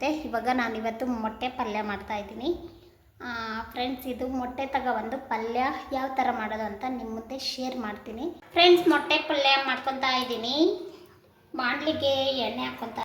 ಮತ್ತೆ ಇವಾಗ ನಾನು ಇವತ್ತು ಮೊಟ್ಟೆ ಪಲ್ಯ ಮಾಡ್ತಾ ಇದ್ದೀನಿ. ಫ್ರೆಂಡ್ಸ್ ಇದು ಮೊಟ್ಟೆ ತಗೊಬಂದು ಪಲ್ಯ. ಯಾವ ಥರ ಮಾಡೋದು ಅಂತ ನಿಮ್ಮ ಮುಂದೆ ಶೇರ್ ಮಾಡ್ತೀನಿ. ಫ್ರೆಂಡ್ಸ್ ಮೊಟ್ಟೆ ಪಲ್ಯ ಮಾಡ್ಕೊತಾ ಇದ್ದೀನಿ. ಮಾಡಲಿಕ್ಕೆ ಎಣ್ಣೆ ಹಾಕ್ಕೊತಾ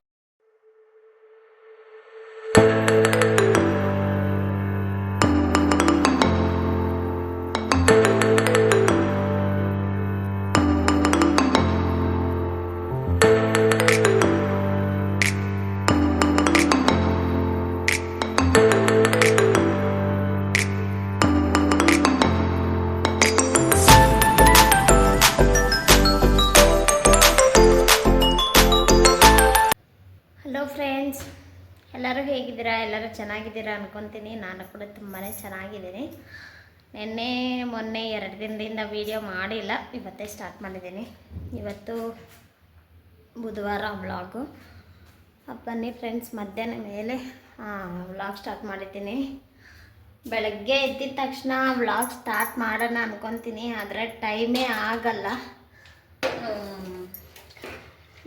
ಎಲ್ಲರೂ ಹೇಗಿದ್ದೀರಾ? ಎಲ್ಲರೂ ಚೆನ್ನಾಗಿದ್ದೀರಾ ಅನ್ಕೊತೀನಿ. ನಾನು ಕೂಡ ತುಂಬಾ ಚೆನ್ನಾಗಿದ್ದೀನಿ. ನಿನ್ನೆ, ಮೊನ್ನೆ ಎರಡು ದಿನದಿಂದ ವೀಡಿಯೋ ಮಾಡಿಲ್ಲ. ಇವತ್ತೇ ಸ್ಟಾರ್ಟ್ ಮಾಡಿದ್ದೀನಿ. ಇವತ್ತು ಬುಧವಾರ ವ್ಲಾಗು ಬನ್ನಿ ಫ್ರೆಂಡ್ಸ್ ಮಧ್ಯಾಹ್ನ ಮೇಲೆ ವ್ಲಾಗ್ ಸ್ಟಾರ್ಟ್ ಮಾಡಿದ್ದೀನಿ. ಬೆಳಗ್ಗೆ ಎದ್ದಿದ ತಕ್ಷಣ ವ್ಲಾಗ್ ಸ್ಟಾರ್ಟ್ ಮಾಡೋಣ ಅನ್ಕೊತೀನಿ. ಆದರೆ ಟೈಮೇ ಆಗಲ್ಲ.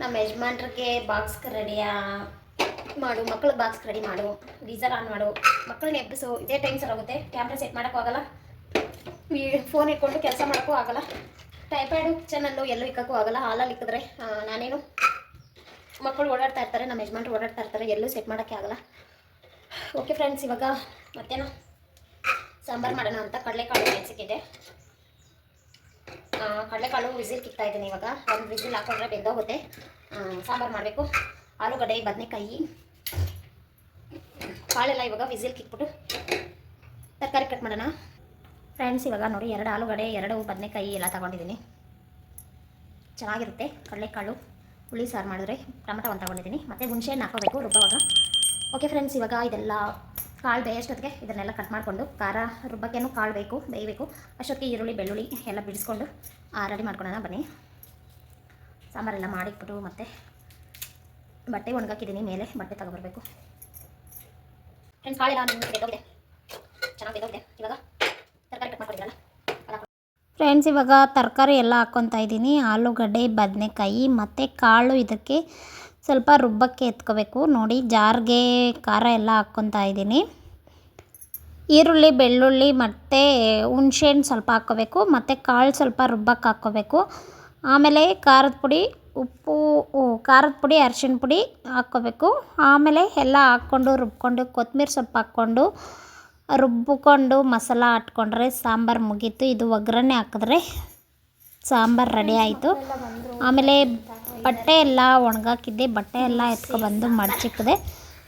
ನಮ್ಮ ಯಜಮಾನ್ರಿಗೆ ಬಾಕ್ಸ್ಗೆ ರೆಡಿಯಾ ಮಾಡು, ಮಕ್ಕಳ ಬಾಕ್ಸ್ ರೆಡಿ ಮಾಡು ಗೀಸರ್ ಆನ್ ಮಾಡು, ಮಕ್ಕಳನ್ನ ಎಬ್ಬಿಸು. ಇದೇ ಟೈಮ್ ಸರ್ ಆಗುತ್ತೆ. ಕ್ಯಾಮ್ರಾ ಸೆಟ್ ಮಾಡೋಕ್ಕೂ ಆಗಲ್ಲ. ಫೋನ್ ಇಟ್ಕೊಂಡು ಕೆಲಸ ಮಾಡೋಕ್ಕೂ ಆಗಲ್ಲ. ಟೈಪ್ಯಾಡು ಕಿಚನಲ್ಲೂ ಎಲ್ಲೂ ಇಕ್ಕಕ್ಕೂ ಆಗಲ್ಲ. ಹಾಲಲ್ಲಿ ಇಕ್ಕಿದ್ರೆ ನಾನೇನು ಮಕ್ಕಳು ಓಡಾಡ್ತಾ ಇರ್ತಾರೆ, ನಮ್ಮ ಯಜಮಾನ್ರು ಓಡಾಡ್ತಾ ಇರ್ತಾರೆ, ಎಲ್ಲೂ ಸೆಟ್ ಮಾಡೋಕ್ಕೆ ಆಗಲ್ಲ. ಓಕೆ ಫ್ರೆಂಡ್ಸ್ ಇವಾಗ ಮತ್ತೇನು ಸಾಂಬಾರು ಮಾಡೋಣ ಅಂತ ಕಡಲೆಕಾಳು ನೆನೆಸಿಕ್ಕಿದೆ ಕಡಲೆಕಾಳು ವಿಸಿಲ್ ಕಿಕ್ತಾ ಇದ್ದೀನಿ ಇವಾಗ. ಒಂದು ವಿಸಿಲ್ ಹಾಕೊಂಡ್ರೆ ಬೆಂದೋಗುತ್ತೆ. ಸಾಂಬಾರು ಮಾಡಬೇಕು. ಆಲೂಗಡ್ಡೆ, ಬದನೆಕಾಯಿ ಕಾಳೆಲ್ಲ ಇವಾಗ ವಿಸಿಲ್ ಕಿಕ್ಬಿಟ್ಟು ತರಕಾರಿ ಕಟ್ ಮಾಡೋಣ. ಫ್ರೆಂಡ್ಸ್ ಇವಾಗ ನೋಡಿ ಎರಡು ಆಲೂಗಡೆ ಎರಡು ಬದನೆಕಾಯಿ ಎಲ್ಲ ತಗೊಂಡಿದ್ದೀನಿ. ಚೆನ್ನಾಗಿರುತ್ತೆ ಕಡಲೆಕಾಳು, ಹುಳಿ ಸಾರು ಮಾಡಿದ್ರೆ ಟೊಮೆಟೊ ಒಂದು ತಗೊಂಡಿದ್ದೀನಿ. ಮತ್ತು ಹುಣಸೆಹಣ್ಣು ಹಾಕೋಬೇಕು ರುಬ್ಬವಾಗ. ಓಕೆ ಫ್ರೆಂಡ್ಸ್ ಇವಾಗ ಇದೆಲ್ಲ ಕಾಳು ಬೇಯಷ್ಟೊತ್ತಿಗೆ ಇದನ್ನೆಲ್ಲ ಕಟ್ ಮಾಡಿಕೊಂಡು ಖಾರ ರುಬ್ಬಕ್ಕೇನು ಕಾಳು ಬೇಕು, ಬೇಯಬೇಕು. ಅಷ್ಟೊತ್ತಿಗೆ ಈರುಳ್ಳಿ, ಬೆಳ್ಳುಳ್ಳಿ ಎಲ್ಲ ಬಿಡಿಸ್ಕೊಂಡು ರೆಡಿ ಮಾಡ್ಕೊಳ್ಳೋಣ ಬನ್ನಿ. ಸಾಂಬಾರೆಲ್ಲ ಮಾಡಿಟ್ಬಿಟ್ಟು ಮತ್ತು ಬಟ್ಟೆ ಒಣಗಾಕಿದ್ದೀನಿ, ಮೇಲೆ ಬಟ್ಟೆ ತಗೊಬರ್ಬೇಕು ಫ್ರೆಂಡ್ಸ್ ಕಾಳೆಲ್ಲ ಚೆನ್ನಾಗಿ ಇವಾಗ ತರಕಾರಿ ಕಟ್ ಮಾಡ್ಕೊಂಡಿರಲ್ಲ ಫ್ರೆಂಡ್ಸ್ ಇವಾಗ ತರಕಾರಿ ಎಲ್ಲ ಹಾಕ್ಕೊತಾ ಇದ್ದೀನಿ. ಆಲೂಗಡ್ಡೆ, ಬದನೆಕಾಯಿ ಮತ್ತು ಕಾಳು ಇದಕ್ಕೆ ಸ್ವಲ್ಪ ರುಬ್ಬಕ್ಕೆ ಎತ್ಕೋಬೇಕು. ನೋಡಿ, ಜಾರ್ಗೆ ಖಾರ ಎಲ್ಲ ಹಾಕ್ಕೊತಾ ಇದ್ದೀನಿ. ಈರುಳ್ಳಿ, ಬೆಳ್ಳುಳ್ಳಿ ಮತ್ತು ಹುಣ್ಸೆಹಣ್ಣು ಸ್ವಲ್ಪ ಹಾಕ್ಕೋಬೇಕು. ಮತ್ತು ಕಾಳು ಸ್ವಲ್ಪ ರುಬ್ಬಕ್ಕೆ ಹಾಕ್ಕೋಬೇಕು. ಆಮೇಲೆ ಖಾರದ ಪುಡಿ ಉಪ್ಪು ಖಾರದ ಪುಡಿ ಅರ್ಶಿಣ ಪುಡಿ ಹಾಕ್ಕೋಬೇಕು. ಆಮೇಲೆ ಎಲ್ಲ ಹಾಕ್ಕೊಂಡು ರುಬ್ಕೊಂಡು, ಕೊತ್ತಂಬರಿ ಸೊಪ್ಪು ಹಾಕ್ಕೊಂಡು ರುಬ್ಬಿಕೊಂಡು ಮಸಾಲ ಹಾಟ್ಕೊಂಡ್ರೆ ಸಾಂಬಾರು ಮುಗೀತು. ಇದು ಒಗ್ಗರಣೆ ಹಾಕಿದ್ರೆ ಸಾಂಬಾರು ರೆಡಿ ಆಯಿತು. ಆಮೇಲೆ ಬಟ್ಟೆ ಎಲ್ಲ ಒಣಗಾಕಿದ್ದೆ. ಬಟ್ಟೆ ಎಲ್ಲ ಎತ್ಕೊಬಂದು ಮಡ್ಚಿಕ್ಕಿದೆ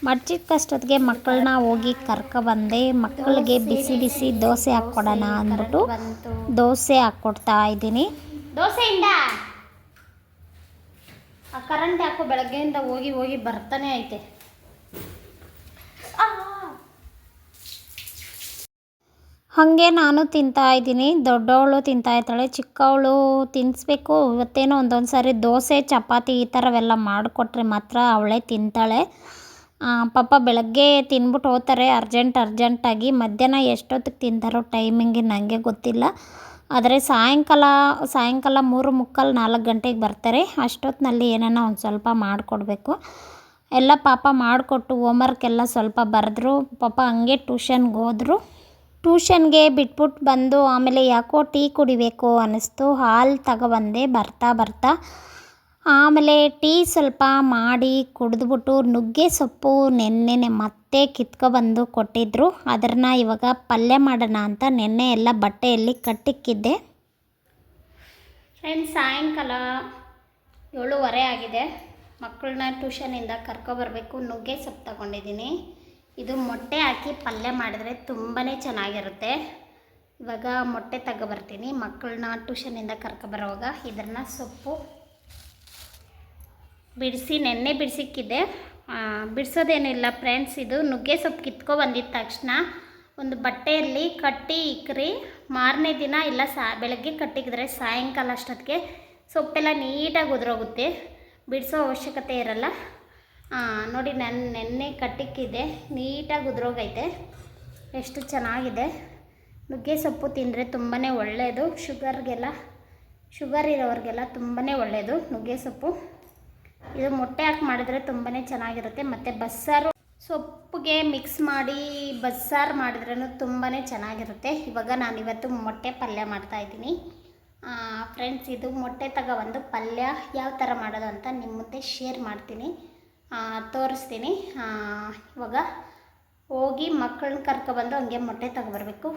ಮಡ್ಚಿಕ್ಕಷ್ಟೊತ್ತಿಗೆ ಮಕ್ಕಳನ್ನ ಹೋಗಿ ಕರ್ಕೊಬಂದೆ ಮಕ್ಕಳಿಗೆ ಬಿಸಿ ಬಿಸಿ ದೋಸೆ ಹಾಕ್ಕೊಡೋಣ ಅಂದ್ಬಿಟ್ಟು ದೋಸೆ ಹಾಕ್ಕೊಡ್ತಾ ಇದ್ದೀನಿ. ದೋಸೆಯಿಂದ? ಆ ಕರೆಂಟ್ ಯಾಕೋ ಬೆಳಗ್ಗೆಯಿಂದ ಹೋಗಿ ಹೋಗಿ ಬರ್ತಾನೆ ಐತೆ. ಹಾಗೆ ನಾನು ತಿಂತಾ ಇದ್ದೀನಿ. ದೊಡ್ಡವಳು ತಿಂತಾ ಇರ್ತಾಳೆ ಚಿಕ್ಕವಳು ತಿನ್ನಿಸ್ಬೇಕು ಇವತ್ತೇನೋ ಒಂದೊಂದು ಸಾರಿ ದೋಸೆ, ಚಪಾತಿ ಈ ಥರವೆಲ್ಲ ಮಾಡಿಕೊಟ್ರೆ ಮಾತ್ರ ಅವಳೇ ತಿಂತಾಳೆ. ಪಾಪ ಬೆಳಗ್ಗೆ ತಿನ್ಬಿಟ್ಟು ಹೋಗ್ತಾರೆ. ಅರ್ಜೆಂಟ್, ಅರ್ಜೆಂಟಾಗಿ ಮಧ್ಯಾಹ್ನ ಎಷ್ಟೊತ್ತಿಗೆ ತಿಂತಾರೋ ಟೈಮಿಂಗ್ ನನಗೆ ಗೊತ್ತಿಲ್ಲ. ಆದರೆ ಸಾಯಂಕಾಲ ಸಾಯಂಕಾಲ ಮೂರು ಮುಕ್ಕಾಲು ನಾಲ್ಕು ಗಂಟೆಗೆ ಬರ್ತಾರೆ. ಅಷ್ಟೊತ್ತಿನಲ್ಲಿ ಏನಾನ ಒಂದು ಸ್ವಲ್ಪ ಮಾಡಿಕೊಡ್ಬೇಕು. ಎಲ್ಲ ಪಾಪ ಮಾಡಿಕೊಟ್ಟು ಹೋಮ್ವರ್ಕ್ ಎಲ್ಲ ಸ್ವಲ್ಪ ಬರೆದ್ರು. ಪಾಪ ಹಂಗೆ ಟ್ಯೂಷನ್ಗೆ ಹೋದರು. ಟ್ಯೂಷನ್ಗೆ ಬಿಟ್ಬಿಟ್ಟು ಬಂದು ಆಮೇಲೆ ಯಾಕೋ ಟೀ ಕುಡಿಬೇಕು ಅನ್ನಿಸ್ತು. ಹಾಲು ತಗೊಬಂದೆ ಬರ್ತಾ ಬರ್ತಾ ಆಮೇಲೆ ಟೀ ಸ್ವಲ್ಪ ಮಾಡಿ ಕುಡಿದ್ಬಿಟ್ಟು ನುಗ್ಗೆ ಸೊಪ್ಪು ನೆನ್ನೆನೆ ಮತ್ತೆ ಕಿತ್ಕೊಬಂದು ಕೊಟ್ಟಿದ್ದರು ಅದನ್ನ ಇವಾಗ ಪಲ್ಯ ಮಾಡೋಣ ಅಂತ ನೆನ್ನೆ ಎಲ್ಲ ಬಟ್ಟೆಯಲ್ಲಿ ಕಟ್ಟಿಕ್ಕಿದ್ದೆ. ಫ್ರೆಂಡ್ಸ್ ಸಾಯಂಕಾಲ ಏಳುವರೆ ಆಗಿದೆ. ಮಕ್ಕಳನ್ನ ಟ್ಯೂಷನಿಂದ ಕರ್ಕೊಬರ್ಬೇಕು ನುಗ್ಗೆ ಸೊಪ್ಪು ತಗೊಂಡಿದ್ದೀನಿ. ಇದು ಮೊಟ್ಟೆ ಹಾಕಿ ಪಲ್ಯ ಮಾಡಿದ್ರೆ ತುಂಬಾ ಚೆನ್ನಾಗಿರುತ್ತೆ. ಇವಾಗ ಮೊಟ್ಟೆ ತಗೊಬರ್ತೀನಿ. ಮಕ್ಕಳನ್ನ ಟ್ಯೂಷನಿಂದ ಕರ್ಕೊಬರೋವಾಗ ಇದನ್ನು ಸೊಪ್ಪು ಬಿಡಿಸಿ, ನೆನ್ನೆ ಬಿಡಿಸಿಕ್ಕಿದ್ದೆ ಬಿಡಿಸೋದೇನಿಲ್ಲ ಫ್ರೆಂಡ್ಸ್ ಇದು ನುಗ್ಗೆ ಸೊಪ್ಪು ಕಿತ್ಕೊ ಬಂದಿದ್ದ ತಕ್ಷಣ ಒಂದು ಬಟ್ಟೆಯಲ್ಲಿ ಕಟ್ಟಿ ಇಕ್ರಿ. ಮಾರನೇ ದಿನ ಇಲ್ಲ, ಸಾ, ಬೆಳಗ್ಗೆ ಕಟ್ಟಿಕ್ಕಿದ್ರೆ ಸಾಯಂಕಾಲ ಅಷ್ಟೊತ್ತಿಗೆ ಸೊಪ್ಪೆಲ್ಲ ನೀಟಾಗಿ ಉದುರೋಗುತ್ತೆ. ಬಿಡಿಸೋ ಅವಶ್ಯಕತೆ ಇರಲ್ಲ. ನೋಡಿ, ನಾನು, ನೆನ್ನೆ ಕಟ್ಟಿಕ್ಕಿದೆ. ನೀಟಾಗಿ ಉದುರೋಗೈತೆ. ಎಷ್ಟು ಚೆನ್ನಾಗಿದೆ. ನುಗ್ಗೆ ಸೊಪ್ಪು ತಿಂದರೆ ತುಂಬಾ ಒಳ್ಳೆಯದು ಶುಗರ್ಗೆಲ್ಲ, ಶುಗರ್ ಇರೋರಿಗೆಲ್ಲ ತುಂಬಾ ಒಳ್ಳೆಯದು ನುಗ್ಗೆ ಸೊಪ್ಪು. ಇದು ಮೊಟ್ಟೆ ಹಾಕಿ ಮಾಡಿದ್ರೆ ತುಂಬಾ ಚೆನ್ನಾಗಿರುತ್ತೆ. ಮತ್ತು ಬಸ್ಸಾರು ಸೊಪ್ಪಿಗೆ ಮಿಕ್ಸ್ ಮಾಡಿ ಬಸ್ಸಾರು ಮಾಡಿದ್ರೂ ತುಂಬಾ ಚೆನ್ನಾಗಿರುತ್ತೆ. ಇವಾಗ ನಾನಿವತ್ತು ಮೊಟ್ಟೆ ಪಲ್ಯ ಮಾಡ್ತಾಯಿದ್ದೀನಿ ಫ್ರೆಂಡ್ಸ್ ಇದು ಮೊಟ್ಟೆ ತಗೊಬಂದು ಪಲ್ಯ ಯಾವ ಥರ ಮಾಡೋದು ಅಂತ ನಿಮ್ಮ ಮುಂದೆ ಶೇರ್ ಮಾಡ್ತೀನಿ. ತೋರಿಸ್ತೀನಿ. ಇವಾಗ ಹೋಗಿ ಮಕ್ಕಳನ್ನ ಕರ್ಕೊಬಂದು ಹಂಗೆ ಮೊಟ್ಟೆ ತಗೊಬರ್ಬೇಕು.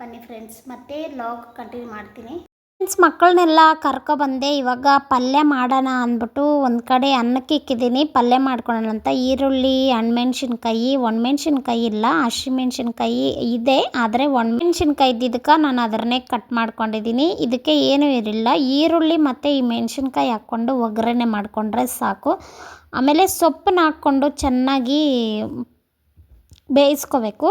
ಬನ್ನಿ ಫ್ರೆಂಡ್ಸ್ ಮತ್ತೆ ಲಾಗ್ ಕಂಟಿನ್ಯೂ ಮಾಡ್ತೀನಿ. ಫ್ರೆಂಡ್ಸ್ ಮಕ್ಕಳನ್ನೆಲ್ಲ ಕರ್ಕೊಬಂದೆ ಇವಾಗ ಪಲ್ಯ ಮಾಡೋಣ ಅಂದ್ಬಿಟ್ಟು ಒಂದು ಕಡೆ ಅನ್ನಕ್ಕೆ ಇಕ್ಕಿದ್ದೀನಿ. ಪಲ್ಯ ಮಾಡ್ಕೊಳ್ಳೋಣ ಅಂತ. ಈರುಳ್ಳಿ, ಹಣ್ಮೆಣ್ಸಿನ್ಕಾಯಿ, ಒಣಮೆಣ್ಸಿನ್ಕಾಯಿ ಇಲ್ಲ, ಹಸಿಮೆಣ್ಸಿನ್ಕಾಯಿ ಇದೆ. ಆದರೆ ಒಣಮೆಣ್ಸಿನ್ಕಾಯಿ ಇದ್ದಿದ್ದಕ್ಕೆ ನಾನು ಅದರನ್ನೇ ಕಟ್ ಮಾಡ್ಕೊಂಡಿದ್ದೀನಿ. ಇದಕ್ಕೆ ಏನೂ ಇರಲಿಲ್ಲ. ಈರುಳ್ಳಿ ಮತ್ತು ಈ ಮೆಣಸಿನ್ಕಾಯಿ ಹಾಕ್ಕೊಂಡು ಒಗ್ಗರಣೆ ಮಾಡಿಕೊಂಡ್ರೆ ಸಾಕು. ಆಮೇಲೆ ಸೊಪ್ಪನ್ನ ಹಾಕ್ಕೊಂಡು ಚೆನ್ನಾಗಿ ಬೇಯಿಸ್ಕೋಬೇಕು.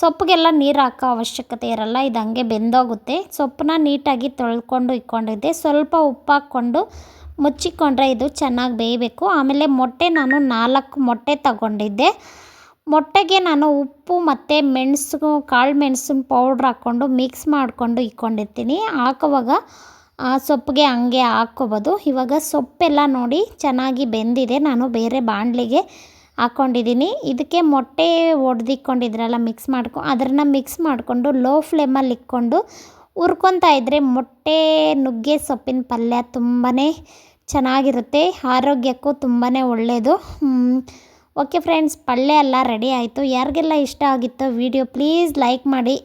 ಸೊಪ್ಪಿಗೆಲ್ಲ ನೀರು ಹಾಕೋ ಅವಶ್ಯಕತೆ ಇರಲ್ಲ, ಇದು ಹಂಗೆ ಬೆಂದೋಗುತ್ತೆ. ಸೊಪ್ಪನ್ನ ನೀಟಾಗಿ ತೊಳ್ಕೊಂಡು ಇಟ್ಕೊಂಡಿದ್ದೆ. ಸ್ವಲ್ಪ ಉಪ್ಪು ಹಾಕ್ಕೊಂಡು ಮುಚ್ಚಿಕೊಂಡ್ರೆ ಇದು ಚೆನ್ನಾಗಿ ಬೇಯಬೇಕು. ಆಮೇಲೆ ಮೊಟ್ಟೆ ನಾನು ನಾಲ್ಕು ಮೊಟ್ಟೆ ತಗೊಂಡಿದ್ದೆ. ಮೊಟ್ಟೆಗೆ ನಾನು ಉಪ್ಪು ಮತ್ತು ಮೆಣಸು, ಕಾಳು ಮೆಣಸಿನ ಪೌಡ್ರ್ ಹಾಕ್ಕೊಂಡು ಮಿಕ್ಸ್ ಮಾಡಿಕೊಂಡು ಇಟ್ಕೊಂಡಿರ್ತೀನಿ. ಹಾಕೋವಾಗ, ಆ ಸೊಪ್ಪಿಗೆ ಹಂಗೆ ಹಾಕ್ಕೋಬೋದು. ಇವಾಗ ಸೊಪ್ಪೆಲ್ಲ ನೋಡಿ ಚೆನ್ನಾಗಿ ಬೆಂದಿದೆ. ನಾನು ಬೇರೆ ಬಾಣಲಿಗೆ ಹಾಕ್ಕೊಂಡಿದ್ದೀನಿ ಇದಕ್ಕೆ ಮೊಟ್ಟೆ ಒಡೆದಿಕ್ಕೊಂಡಿದ್ರಲ್ಲ ಮಿಕ್ಸ್ ಮಾಡ್ಕೊ ಅದನ್ನು ಮಿಕ್ಸ್ ಮಾಡಿಕೊಂಡು ಲೋ ಫ್ಲೇಮಲ್ಲಿ ಇಟ್ಕೊಂಡು ಹುರ್ಕೊತಾ ಇದ್ದರೆ ಮೊಟ್ಟೆ ನುಗ್ಗೆ ಸೊಪ್ಪಿನ ಪಲ್ಯ ತುಂಬಾ ಚೆನ್ನಾಗಿರುತ್ತೆ. ಆರೋಗ್ಯಕ್ಕೂ ತುಂಬಾ ಒಳ್ಳೆಯದು ಓಕೆ ಫ್ರೆಂಡ್ಸ್ ಪಲ್ಯ ಎಲ್ಲ ರೆಡಿ ಆಯಿತು. ಯಾರಿಗೆಲ್ಲ ಇಷ್ಟ ಆಗಿತ್ತೋ ವಿಡಿಯೋ ಪ್ಲೀಸ್ ಲೈಕ್ ಮಾಡಿ.